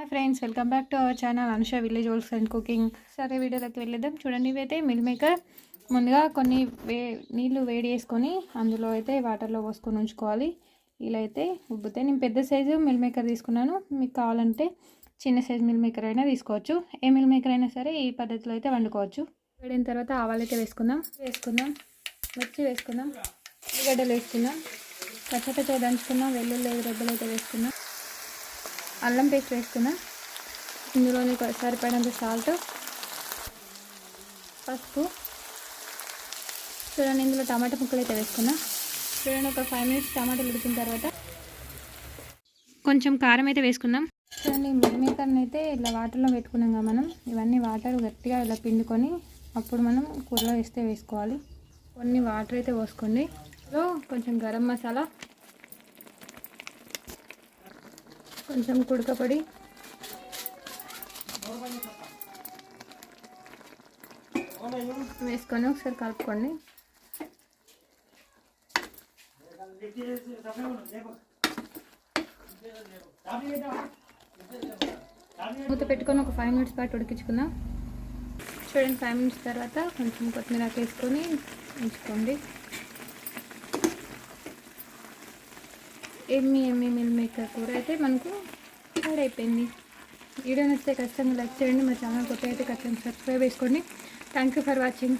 Hi friends welcome back to our channel Anusha village holes and cooking సరే వీడియోలోకి వెళ్ళేద్దాం. చూడండి ఇవైతే మిల్ మేకర్ ముందుగా కొన్ని వే నీళ్ళు వేడి చేసుకొని అందులో అయితే వాటర్లో పోసుకొని ఉంచుకోవాలి. ఇలా అయితే ఉబ్బుతాయి నేను పెద్ద సైజు మిల్ మేకర్ తీసుకున్నాను. మీకు కావాలంటే చిన్న సైజు మిల్ మేకర్ అయినా తీసుకోవచ్చు. ఏ మిల్ మేకర్ అయినా సరే ఈ పద్ధతిలో అయితే వండుకోవచ్చు. వేడిన తర్వాత ఆవాలు అయితే వేసుకుందాం. వేసుకుందాం. మిర్చి వేసుకుందాం. ఉల్లిగడ్డలు వేసుకుందాం. పచ్చపచ్చ దంచుకుందాం. వెల్లుల్లి రెబ్బలు అయితే వేసుకుందాం. అల్లం పేస్ట్ వేసుకుందాం ఇందులోని కొ- సరిపడినంత సాల్ట్ పసుపు. చూడండి ఇందులో టమాటా ముక్కలు అయితే వేసుకున్నా. చూడండి ఒక ఫైవ్ మినిట్స్ టమాటాలు ఉడికిన తర్వాత. కొంచెం కారం అయితే వేసుకుందాం. చూడండి మిల్మేకర్ని అయితే ఇట్లా వాటర్లో పెట్టుకున్నాం కదా మనం. ఇవన్నీ వాటర్ గట్టిగా ఇలా పిండుకొని అప్పుడు మనం కూరలో వేస్తే వేసుకోవాలి. కొన్ని వాటర్ అయితే పోసుకోండి. కొంచెం గరం మసాలా. కొంచెం కుడకపడి. వేసుకొని ఒకసారి కలుపుకోండి. మూత పెట్టుకొని ఒక ఫైవ్ మినిట్స్ పాటు ఉడికించుకుందాం. చూడండి ఫైవ్ మినిట్స్ తర్వాత కొంచెం కొత్తిమీర వేసుకొని ఉంచుకోండి. ఎమ్మి ఎమ్మి మిల్ మేకర్ కూర అయితే మనకు యాడ్ అయిపోయింది. వీడియో నచ్చితే ఖచ్చితంగా లైక్ చేయండి మా ఛానల్ కొత్త అయితే ఖచ్చితంగా సబ్స్క్రైబ్ చేసుకోండి. Thank you for watching